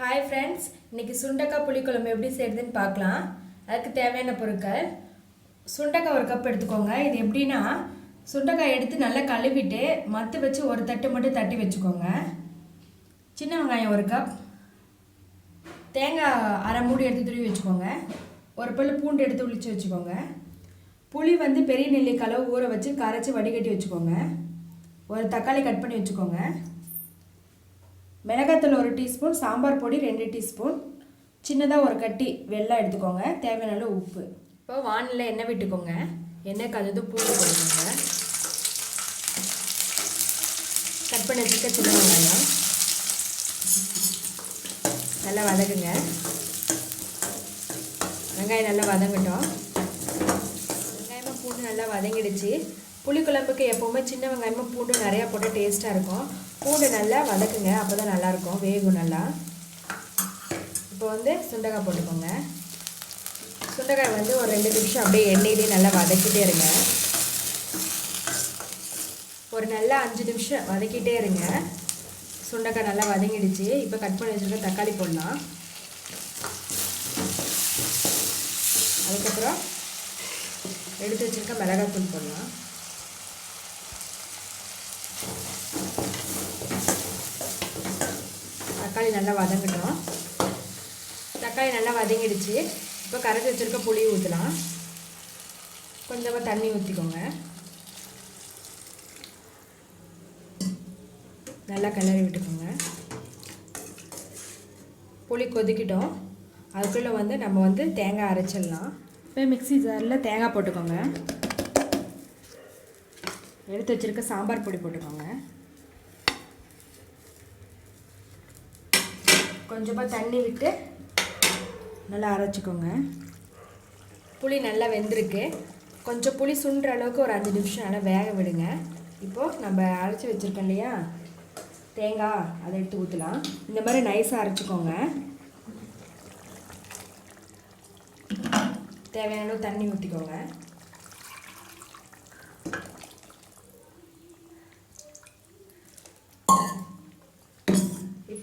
Hi friends இன்னைக்கு சுண்டக்காய் புளிக்குழம்பு எப்படி செய்யறதுன்னு பார்க்கலாம். அதுக்கு தேவையான பொருட்கள். சுண்டக்காய் ஒரு கப் எடுத்துக்கோங்க. இது எப்படின்னா சுண்டக்காய் எடுத்து நல்லா கழுவிட்டு மத்து வச்சு ஒரு தட்டு மட்டும் தட்டி வச்சுக்கோங்க. சின்ன வெங்காயம் ஒரு கப் தேங்காய் அரை மூடி எடுத்து துருவி வச்சுக்கோங்க. ஒரு பல் பூண்டு எடுத்து உளிச்சு வச்சுக்கோங்க. புளி வந்து பெரிய நெல்லிக்காய் ஊற வச்சு கரைச்சி வடிகட்டி வச்சுக்கோங்க. ஒரு தக்காளி கட் பண்ணி வச்சுக்கோங்க. மிளகாத்தூள் ஒரு டீஸ்பூன் சாம்பார் பொடி ரெண்டு டீஸ்பூன். சின்னதாக ஒரு கட்டி வெள்ளம் எடுத்துக்கோங்க. தேவையான உப்பு. இப்போ வானில் எண்ணெய் விட்டுக்கோங்க. எண்ணெய் கலந்து பூண்டு போடுங்க கட் பண்ண சிக்க சின்ன வெங்காயம். நல்லா வதக்குங்க. வெங்காயம் நல்லா வதங்கட்டும். வெங்காயமும் பூண்டு நல்லா வதங்கிடுச்சு. புளிக்குழம்புக்கு எப்போவுமே சின்ன வெங்காயமும் பூண்டு நிறையா போட்டு டேஸ்ட்டாக இருக்கும். பூண்டு நல்லா வதக்குங்க அப்போ தான் நல்லாயிருக்கும் வேகும் நல்லா. இப்போ வந்து சுண்டக்காய் போட்டுக்கோங்க. சுண்டைக்காய் வந்து ஒரு ரெண்டு நிமிஷம் அப்படியே எண்ணெயிலே நல்லா வதக்கிட்டே இருங்க. ஒரு நல்லா அஞ்சு நிமிஷம் வதக்கிட்டே இருங்க. சுண்டைக்காய் நல்லா வதங்கிடுச்சு. இப்போ கட் பண்ணி வச்சுருக்க தக்காளி போடலாம். அதுக்கப்புறம் எடுத்து வச்சுருக்க மிளகாத்தூள் போடலாம். தக்காளி நல்லா வதங்கட்டும். தக்காளி நல்லா வதங்கிடுச்சு. இப்போ கரைச்சி வச்சுருக்க புளி ஊற்றலாம் கொஞ்சமாக தண்ணி ஊற்றிக்கோங்க நல்லா கிளறி விட்டுக்கோங்க. புளி கொதிக்கிட்டோம். அதுக்குள்ளே வந்து நம்ம வந்து தேங்காய் அரைச்சிடலாம். இப்போ மிக்ஸி ஜாரில் தேங்காய் போட்டுக்கோங்க. எடுத்து வச்சுருக்க சாம்பார் பொடி போட்டுக்கோங்க. கொஞ்சமாக தண்ணி விட்டு நல்லா அரைச்சிக்கோங்க. புளி நல்லா வெந்திருக்கு. கொஞ்சம் புளி சுண்டுற அளவுக்கு ஒரு அஞ்சு நிமிஷம் நல்லா வேக விடுங்க. இப்போது நம்ம அரைச்சி வச்சுருக்கோம் இல்லையா? தேங்காய் அதை எடுத்து ஊற்றலாம் இந்த மாதிரி நைஸாக அரைச்சிக்கோங்க. தேவையான அளவு தண்ணி ஊற்றிக்கோங்க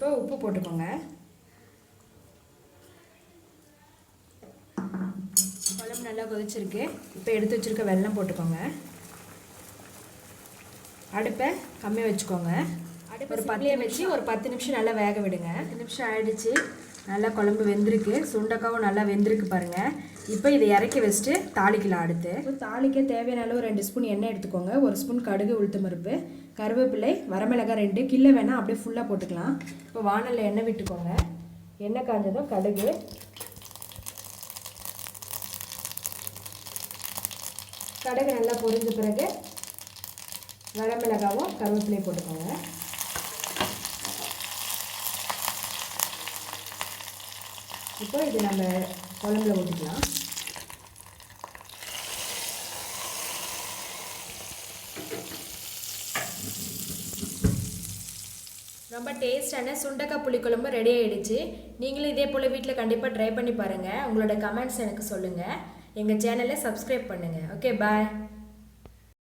இப்போ உப்பு போட்டுக்கோங்க. குழம்பு நல்லா கொதிச்சிருக்கு. இப்போ எடுத்து வச்சுருக்க வெல்லம் போட்டுக்கோங்க. அடுப்பை கம்மியாக வச்சுக்கோங்க. அடுப்பு ஒரு பத்திலே வச்சு ஒரு பத்து நிமிஷம் நல்லா வேக விடுங்க. பத்து நிமிஷம் ஆயிடுச்சு. நல்லா குழம்பு வெந்திருக்கு. சுண்டக்காவும் நல்லா வெந்திருக்கு பாருங்கள் இப்போ இதை இறக்கி வச்சுட்டு தாளிக்கலாம் அடுத்து. இப்போ தாளிக்க தேவையான அளவு ரெண்டு ஸ்பூன் எண்ணெய் எடுத்துக்கோங்க. ஒரு ஸ்பூன் கடுகு உளுத்து பருப்பு கருவேப்பிலை வரமிளகாய் ரெண்டு கில்ல வேணால் அப்படியே ஃபுல்லாக போட்டுக்கலாம். இப்போ வானலில் எண்ணெய் விட்டுக்கோங்க. எண்ணெய் காஞ்சதும் கடுகு. கடுகு நல்லா பொரிஞ்ச பிறகு வரமிளகாவும் கருவேப்பிலையும் போட்டுக்கோங்க. இப்போ இது நம்ம குழம்புல ஊற்றிக்கலாம் ரொம்ப டேஸ்டான சுண்டக்காய் புளிக்குழம்பு ரெடி ஆகிடுச்சு நீங்களும் இதே போல் வீட்டில் கண்டிப்பாக ட்ரை பண்ணி பாருங்கள் உங்களோட கமெண்ட்ஸ் எனக்கு சொல்லுங்கள் எங்கள் சேனலை சப்ஸ்கிரைப் பண்ணுங்கள் ஓகே பாய்